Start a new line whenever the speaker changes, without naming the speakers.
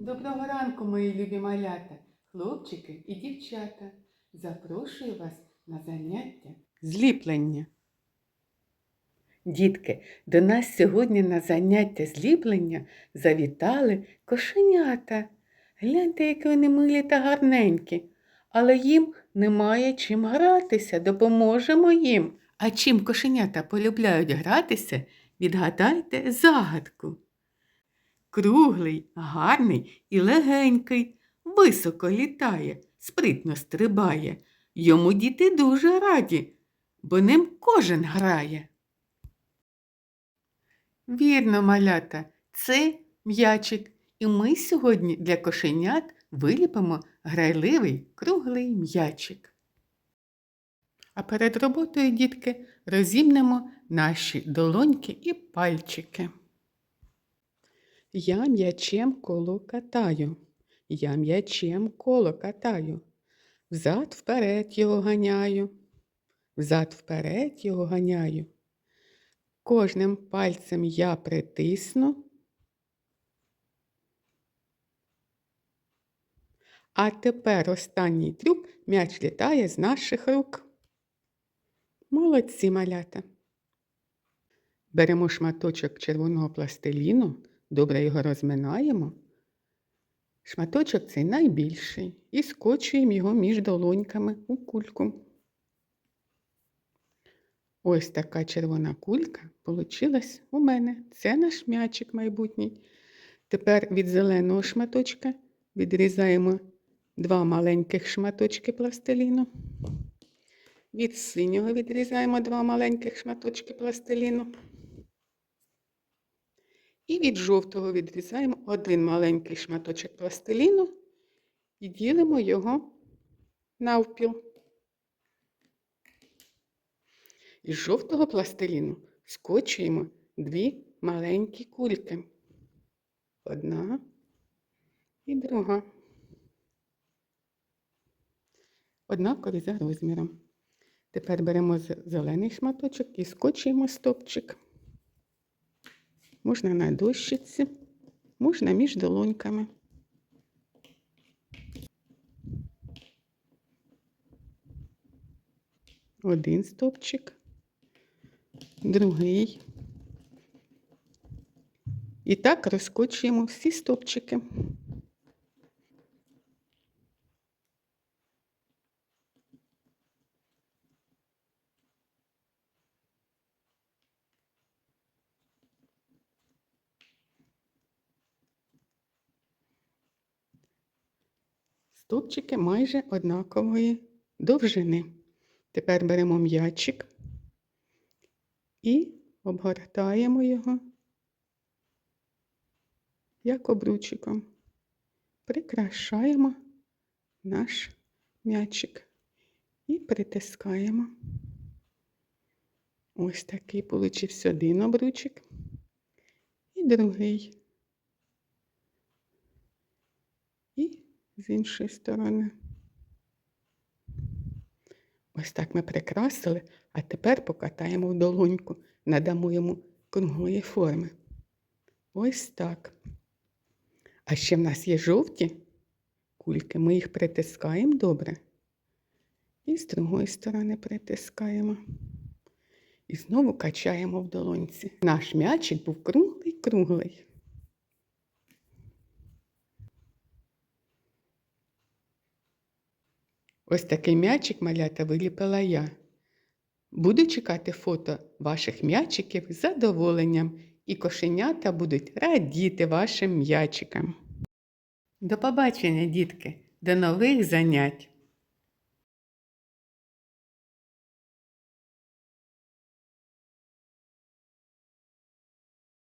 Доброго ранку, мої любі малята, хлопчики і дівчата. Запрошую вас на заняття зліплення. Дітки, до нас сьогодні на заняття зліплення завітали кошенята. Гляньте, які вони милі та гарненькі. Але їм немає чим гратися, допоможемо їм. А чим кошенята полюбляють гратися, відгадайте загадку. Круглий, гарний і легенький, високо літає, спритно стрибає. Йому діти дуже раді, бо ним кожен грає. Вірно, малята, це м'ячик, і ми сьогодні для кошенят виліпимо грайливий круглий м'ячик. А перед роботою, дітки, розімнемо наші долоньки і пальчики. Я м'ячем коло катаю, я м'ячем коло катаю, взад вперед його ганяю, взад вперед його ганяю. Кожним пальцем я притисну, а тепер останній трюк м'яч літає з наших рук. Молодці малята. Беремо шматочок червоного пластиліну, добре його розминаємо. Шматочок цей найбільший і скочуємо його між долоньками у кульку. Ось така червона кулька получилась у мене. Це наш м'ячик майбутній. Тепер від зеленого шматочка відрізаємо два маленьких шматочки пластиліну. Від синього відрізаємо два маленьких шматочки пластиліну. І від жовтого відрізаємо один маленький шматочок пластиліну і ділимо його навпіл. Із жовтого пластиліну скочуємо дві маленькі кульки. Одна і друга. Однакові за розміром. Тепер беремо зелений шматочок і скочуємо стопчик. Можна на дощиці, можна між долоньками. Один стопчик, другий. І так розкочуємо всі стопчики. Стовпчики майже однакової довжини. Тепер беремо м'ячик і обгортаємо його як обручиком. Прикрашаємо наш м'ячик і притискаємо. Ось такий получився один обручик і другий. І з іншої сторони. Ось так ми прикрасили, а тепер покатаємо в долоньку, надамо йому круглої форми. Ось так. А ще в нас є жовті кульки, ми їх притискаємо добре. І з другої сторони притискаємо. І знову качаємо в долоньці. Наш м'ячик був круглий-круглий. Ось такий м'ячик малята виліпила я. Буду чекати фото ваших м'ячиків з задоволенням, і кошенята будуть радіти вашим м'ячикам. До побачення, дітки, до нових занять!